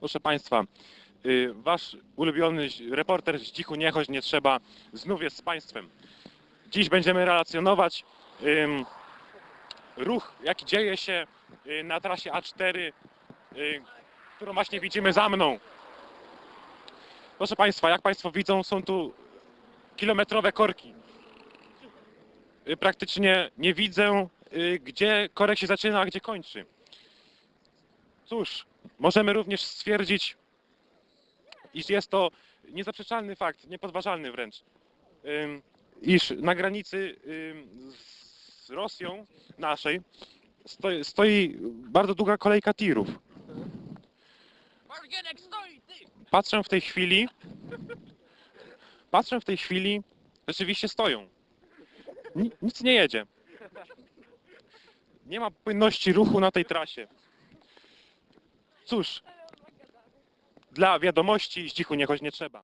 Proszę Państwa, y, Wasz ulubiony reporter z Cichu nie chodź, nie trzeba, znów jest z Państwem. Dziś będziemy relacjonować ym, ruch, jaki dzieje się y, na trasie A4, y, którą właśnie widzimy za mną. Proszę Państwa, jak Państwo widzą, są tu kilometrowe korki. Praktycznie nie widzę, gdzie korek się zaczyna, a gdzie kończy. Cóż, możemy również stwierdzić, iż jest to niezaprzeczalny fakt, niepodważalny wręcz, iż na granicy z Rosją naszej stoi, stoi bardzo długa kolejka tirów. Patrzę w tej chwili, patrzę w tej chwili, rzeczywiście stoją. Ni- Nic nie jedzie. Nie ma płynności ruchu na tej trasie. Cóż, dla wiadomości z cichu nie choć nie trzeba.